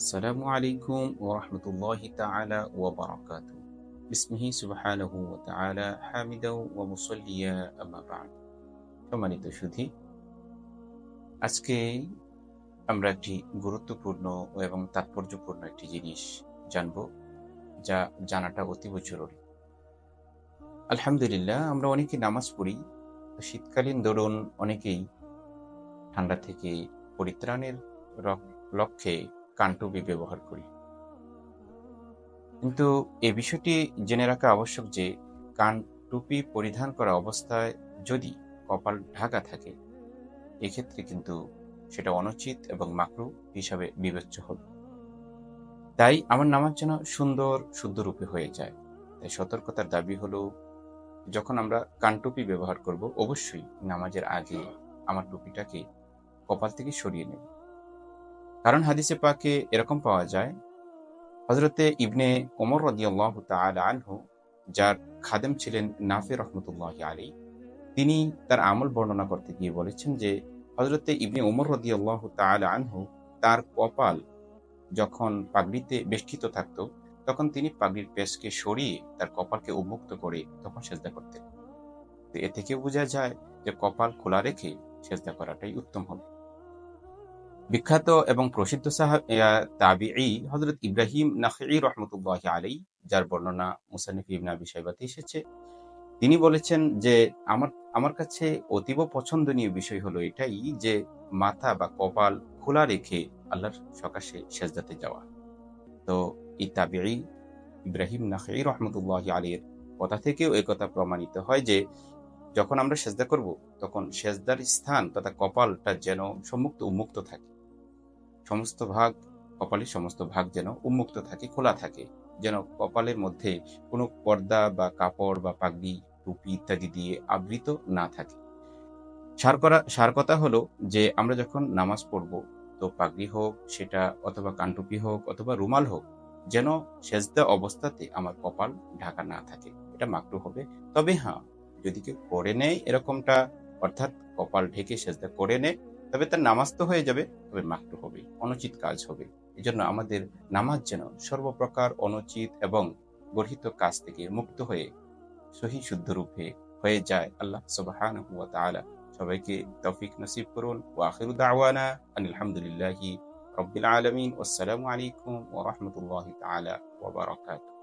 আসসালামু আলাইকুম ওরহমতুল্লাহ তালা ওবরাকাত বিসমিহি সুবাহানহ তালা হামিদা ও মুসল্লিয়া আবাবান সম্মানিত সুধি, আজকে আমরা একটি গুরুত্বপূর্ণ এবং তাৎপর্যপূর্ণ একটি জিনিস জানব, যা জানাটা অতীব জরুরি আলহামদুলিল্লাহ, আমরা অনেকে নামাজ পড়ি শীতকালীন দরুন অনেকেই ঠান্ডা থেকে পরিত্রাণের লক্ষ্যে কানটুপি ব্যবহার করি। কিন্তু এ বিষয়টি জেনে রাখা আবশ্যক যে কান টুপি পরিধান করা অবস্থায় যদি কপাল ঢাকা থাকে, এক্ষেত্রে কিন্তু সেটা অনুচিত এবং মাকরু হিসাবে বিবেচ্য হবে। তাই আমার নামাজ যেন সুন্দর শুদ্ধ রূপে হয়ে যায়। তাই সতর্কতার দাবি হলো, যখন আমরা কান টুপি ব্যবহার করব, অবশ্যই নামাজের আগে আমার টুপিটাকে কপাল থেকে সরিয়ে নেব। কারণ হাদিসে পাকে এরকম পাওয়া যায় হজরতে ইবনে ওমর রদিয়াল্লাহ তাল আনহু, যার খাদেম ছিলেন নাফে রহমতুল্লাহ আলী তিনি তার আমল বর্ণনা করতে গিয়ে বলেছেন যে হজরতে ইবনে ওমর রদিয়াল্লাহ তাল আনহু তার কপাল যখন পাগড়িতে বেষ্টিত থাকত, তখন তিনি পাগড়ির পেশকে সরিয়ে তার কপালকে উন্মুক্ত করে তখন সেজদা করতেন। তো এ থেকে বোঝা যায় যে কপাল খোলা রেখে সেজদা করাটাই উত্তম হবে। বিখ্যাত এবং প্রসিদ্ধ তাবিঈ হজরত ইব্রাহিম নাখি রহমতুল্লাহ আলী যার বর্ণনা মুসানিফ ইবনা বিষয়বাতে এসেছে। তিনি বলেছেন যে, আমার আমার কাছে অতীব পছন্দনীয় বিষয় হলো এটাই যে, মাথা বা কপাল খোলা রেখে আল্লাহর সকাশে সেজদাতে যাওয়া। তো এই তাবিঈ ইব্রাহিম নাখি রহমতুল্লাহ আলীর কথা থেকেও এই কথা প্রমাণিত হয় যে, যখন আমরা সেজদা করব, তখন সেজদার স্থান তথা কপালটা যেন সম্মুক্ত উন্মুক্ত থাকে। সমস্ত ভাগ কপালের সমস্ত ভাগ যেন উন্মুক্ত থাকে, খোলা থাকে, যেন কপালের মধ্যে কোনো পর্দা বা কাপড় বা পাগড়ি, টুপি ইত্যাদি দিয়ে আবৃত না থাকে। সার করা, সার কথা হলো যে আমরা যখন নামাজ পড়ব, তো পাগড়ি হোক, সেটা অথবা কানটুপি হোক অথবা রুমাল হোক, যেন সেজদা অবস্থাতে আমার কপাল ঢাকা না থাকে। এটা মাকরু হবে। তবে হ্যাঁ যদি কেউ করে নেয় এরকমটা, অর্থাৎ কপাল ঢেকে সেজদা করে নেয় তবে তার নামাজ তো হয়ে যাবে, তবে মাকরু হবে, অনুচিত কাজ হবে। এজন্য আমাদের নামাজ যেন সর্বপ্রকার অনুচিত এবং গর্হিত কাজ থেকে মুক্ত হয়ে, সহি শুদ্ধ রূপে হয়ে যায়। আল্লাহ সুবহান সবাইকে তৌফিক নসিব করুন। ও আখির দাওয়ানা আলহামদুলিল্লাহি রব্বিল আলমিন। আসসালামু আলাইকুম ওয়া রাহমাতুল্লাহি তাআলা ওয়া বারাকাতুহু।